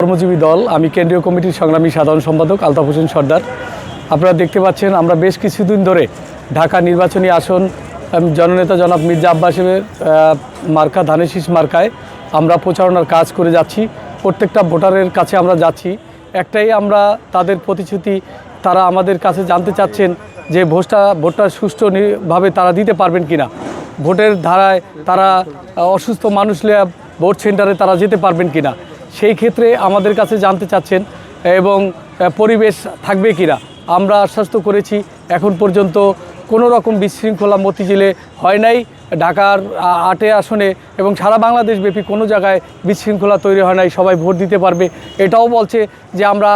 কর্মজীবী দল, আমি কেন্দ্রীয় কমিটির সংগ্রামী সাধারণ সম্পাদক আলতাফ হোসেন সর্দার। আপনারা দেখতে পাচ্ছেন, আমরা বেশ কিছুদিন ধরে ঢাকা নির্বাচনী আসন জননেতা জনাব মির্জা আব্বাসের মার্কা, ধানেশিস মার্কায় আমরা প্রচারণার কাজ করে যাচ্ছি। প্রত্যেকটা ভোটারের কাছে আমরা যাচ্ছি। একটাই আমরা তাদের প্রতিশ্রুতি, তারা আমাদের কাছে জানতে চাচ্ছেন যে ভোটটা ভোটটা সুষ্ঠুভাবে তারা দিতে পারবেন কিনা। ভোটের ধারায় তারা অসুস্থ মানুষ ভোট সেন্টারে তারা যেতে পারবেন কিনা। সেই ক্ষেত্রে আমাদের কাছে জানতে চাচ্ছেন, এবং পরিবেশ থাকবে কিনা? আমরা আশ্বস্ত করেছি, এখন পর্যন্ত কোনো রকম বিশৃঙ্খলা মতিঝিলে হয় নাই। ঢাকার আটে আসনে এবং সারা বাংলাদেশ ব্যাপী কোনো জায়গায় বিশৃঙ্খলা তৈরি হয় নাই, সবাই ভোট দিতে পারবে। এটাও বলছে যে আমরা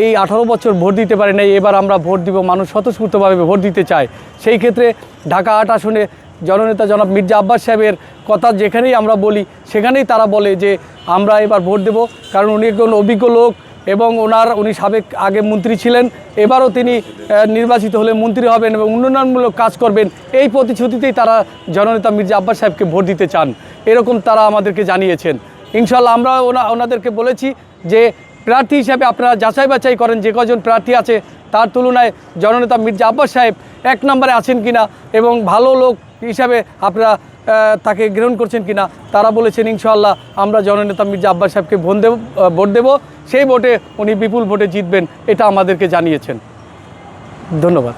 এই আঠারো বছর ভোট দিতে পারি নাই, এবার আমরা ভোট দিব, মানুষ স্বতঃস্ফূর্তভাবে ভোট দিতে চায়। সেই ক্ষেত্রে ঢাকা আট আসনে জননেতা জনাব মির্জা আব্বাস সাহেবের কথা যেখানেই আমরা বলি, সেখানেই তারা বলে যে আমরা এবার ভোট দেব। কারণ উনি একজন অভিজ্ঞ লোক এবং ওনার, উনি সাবেক আগে মন্ত্রী ছিলেন। এবারও তিনি নির্বাচিত হলে মন্ত্রী হবেন এবং উন্নয়নমূলক কাজ করবেন। এই প্রতিশ্রুতিতেই তারা জননেতা মির্জা আব্বাস সাহেবকে ভোট দিতে চান। এরকম তারা আমাদেরকে জানিয়েছেন। ইনশাল্লাহ আমরা ওনা, ওনাদেরকে বলেছি যে প্রার্থী হিসাবে আপনারা যাচাই বাছাই করেন, যে কজন প্রার্থী আছে, তার তুলনায় জননেতা মির্জা আব্বাস সাহেব এক নম্বরে আছেন কিনা এবং ভালো লোক হিসাবে আপনারা তাকে গ্রহণ করছেন কিনা, তারা বলেছেন ইনশাল্লাহ আমরা জননেতা মির্জা আব্বাস সাহেবকে ভোট দেব ভোট দেবো। সেই ভোটে উনি বিপুল ভোটে জিতবেন, এটা আমাদেরকে জানিয়েছেন। ধন্যবাদ।